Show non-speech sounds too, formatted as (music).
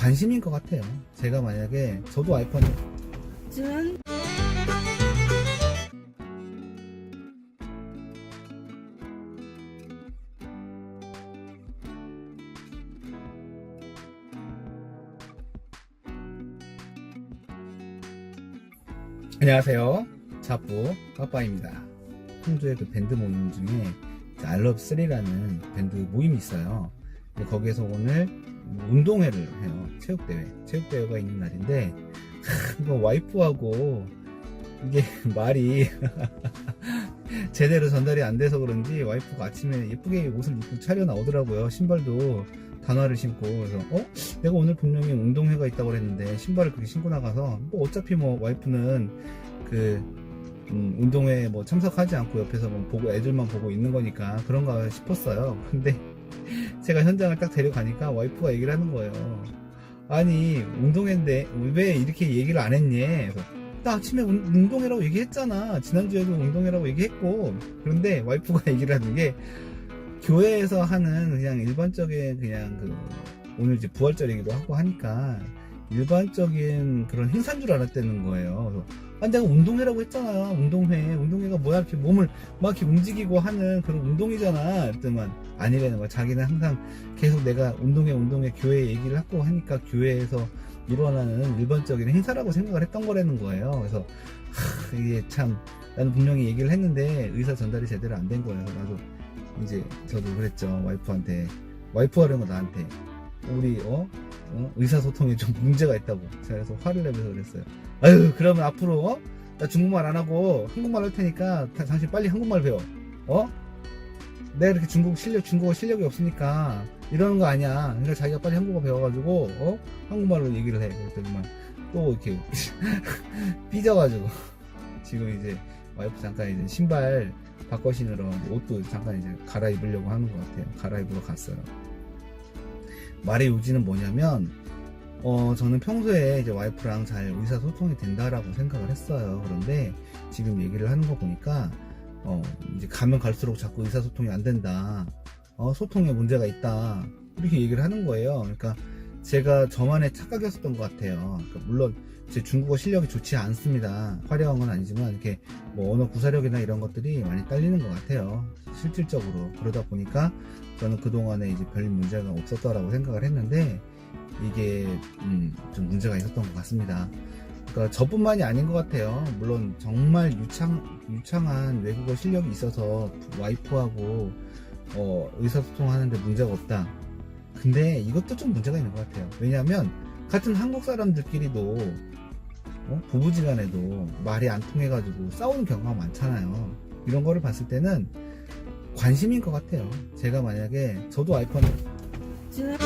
관심인 것 같아요. 제가 만약에 저도 와이프한테 준 안녕하세요. 자부 빠빠입니다. 홍주의 그 밴드 모임 중에 알럽3라는 밴드 모임이 있어요. 근데 거기에서 오늘 운동회를 해요. 체육대회. 체육대회가 있는 날인데, 하, 이거 와이프하고 이게 (laughs) 말이 (laughs) 제대로 전달이 안 돼서 그런지 와이프가 아침에 예쁘게 옷을 입고 차려 나오더라고요. 신발도 단화를 신고. 그래서, 어? 내가 오늘 분명히 운동회가 있다고 그랬는데, 신발을 그렇게 신고 나가서, 뭐 어차피 뭐 와이프는 그, 음, 운동회 뭐 참석하지 않고 옆에서 뭐 보고 애들만 보고 있는 거니까 그런가 싶었어요. 근데 제가 현장을 딱 데려가니까 와이프가 얘기를 하는 거예요. 아니 운동회인데 왜 이렇게 얘기를 안 했니? 나 아침에 운- 운동회라고 얘기했잖아. 지난주에도 운동회라고 얘기했고 그런데 와이프가 (laughs) 얘기를 하는 게 교회에서 하는 그냥 일반적인 그냥 그 오늘 이제 부활절이기도 하고 하니까 일반적인 그런 행사인 줄 알았다는 거예요. 아, 내가 운동회라고 했잖아. 운동회. 운동회가 뭐야? 이렇게 몸을 막 이렇게 움직이고 하는 그런 운동이잖아. 그랬더만 아니라는 거야. 자기는 항상 계속 내가 운동회, 운동회, 교회 얘기를 하고 하니까 교회에서 일어나는 일반적인 행사라고 생각을 했던 거라는 거예요. 그래서 하, 이게 참 나는 분명히 얘기를 했는데 의사 전달이 제대로 안 된 거예요. 나도 이제 저도 그랬죠. 와이프한테 와이프가 그런 거 나한테 우리 어? 어? 의사소통에 좀 (laughs) 문제가 있다고 그래서 화를 내면서 그랬어요. 아유 그러면 앞으로 어? 나 중국말 안 하고 한국말 할 테니까 다- 당신 빨리 한국말 배워. 어? 내가 이렇게 중국 실력 중국어 실력이 없으니까 이러는 거 아니야. 그러니까 자기가 빨리 한국어 배워가지고 어? 한국말로 얘기를 해. 그랬더니만 또 이렇게 (laughs) 삐져가지고 지금 이제 와이프 잠깐 이제 신발 바꿔 신으러 옷도 잠깐 이제 갈아입으려고 하는 것 같아요. 갈아입으러 갔어요. 말의 요지는 뭐냐면 어, 저는 평소에 이제 와이프랑 잘 의사소통이 된다라고 생각을 했어요. 그런데 지금 얘기를 하는 거 보니까, 어, 이제 가면 갈수록 자꾸 의사소통이 안 된다. 어, 소통에 문제가 있다. 이렇게 얘기를 하는 거예요. 그러니까 제가 저만의 착각이었었던 것 같아요. 그러니까 물론 제 중국어 실력이 좋지 않습니다. 화려한 건 아니지만 이렇게 뭐 언어 구사력이나 이런 것들이 많이 딸리는 것 같아요. 실질적으로. 그러다 보니까 저는 그 동안에 이제 별 문제가 없었다라고 생각을 했는데 이게 음, 좀 문제가 있었던 것 같습니다. 그러니까 저뿐만이 아닌 것 같아요. 물론 정말 유창 유창한 외국어 실력이 있어서 와이프하고 어, 의사소통하는데 문제가 없다. 근데 이것도 좀 문제가 있는 것 같아요. 왜냐하면 같은 한국 사람들끼리도 어? 부부지간에도 말이 안 통해가지고 싸우는 경우가 많잖아요. 이런 거를 봤을 때는 관심인 것 같아요. 제가 만약에 저도 준